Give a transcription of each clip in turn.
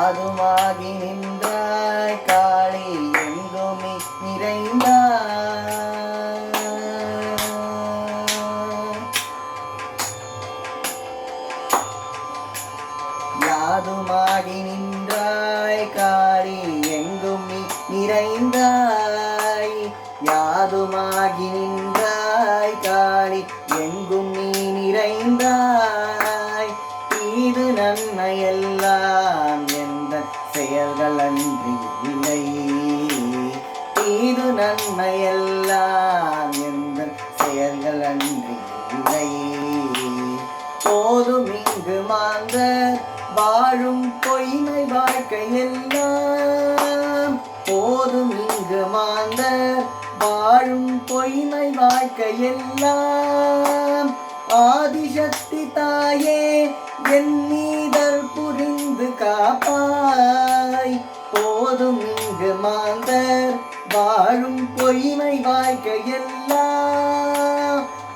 யாதுமாகி நின்றாய் காளி எங்குமி நிறைந்தாய். யாதுமாகி நின்றாய் காளி எங்கும் நிறைந்தாய். யாதுமாகி நின்றாய் காளி எங்கும் நீ நிறைந்தாய். இது நன்மையெல்லாம் நன்றி இல்லை தீது நன்மையெல்லாம் எந்த செயல்கள் அன்றி இல்லை போதும் இங்கு மாந்த வாழும் பொய்மை வாழ்க்கையெல்லாம். போதும் இங்கு மாந்த வாழும் பொய்மை வாழ்க்கையெல்லாம். ஆதிசக்தி தாயே என் நீ வாழும் பொய்மை வாழ்க்கையெல்லாம்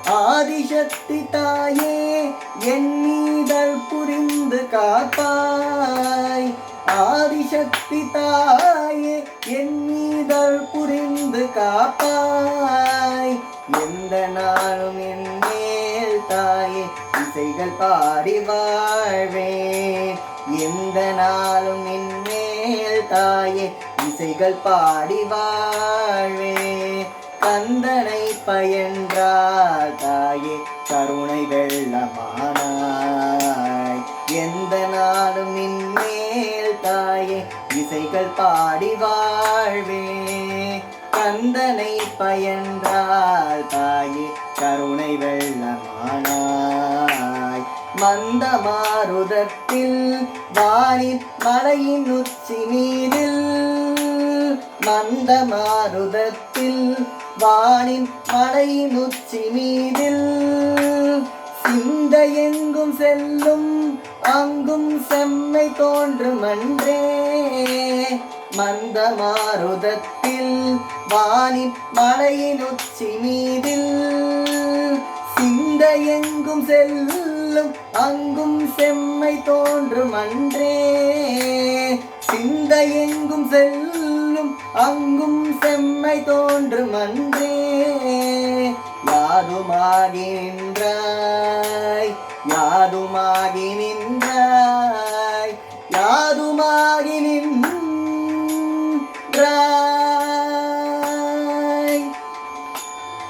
ஆதிசக்தி தாயே என் நீதல் புரிந்து காப்பாய் ஆதிசக்தி தாயே என் நீதல் புரிந்து காப்பாய். எந்த நாளும் என் மேல் தாயே இசைகள் பாடி வாழ்வேன். எந்த நாளும் என் மேல் தாயே இசைகள் பாடி வாழ்வே. கந்தனை பயன்றால் தாயே கருணை வெள்ளமானாய். எந்த நாளும் இன்மேல் தாயே இசைகள் பாடி வாழ்வே. கந்தனை பயன்றால் தாயே கருணை வெள்ளமானாய். மந்த மாருதத்தில் வாணி மலையின் உச்சி மீதில் மந்த மாருதத்தில் வானின் மலையின் உச்சி மீதில் சிந்த எங்கும் செல்லும் அங்கும் செம்மை தோன்றும் அன்றே. மந்த மாருதத்தில் வானின் மலையின் உச்சி மீதில் சிந்த எங்கும் செல்லும் சொல்லும் அங்கும் செம்மை தோன்றும் அன்றே. சிந்தை எங்கும் செல்லும் அங்கும் செம்மை தோன்றும் அன்றே. யாதுமாகி நின்றாய் யாதுமாகி நின்றாய் யாதுமாகி நின்ற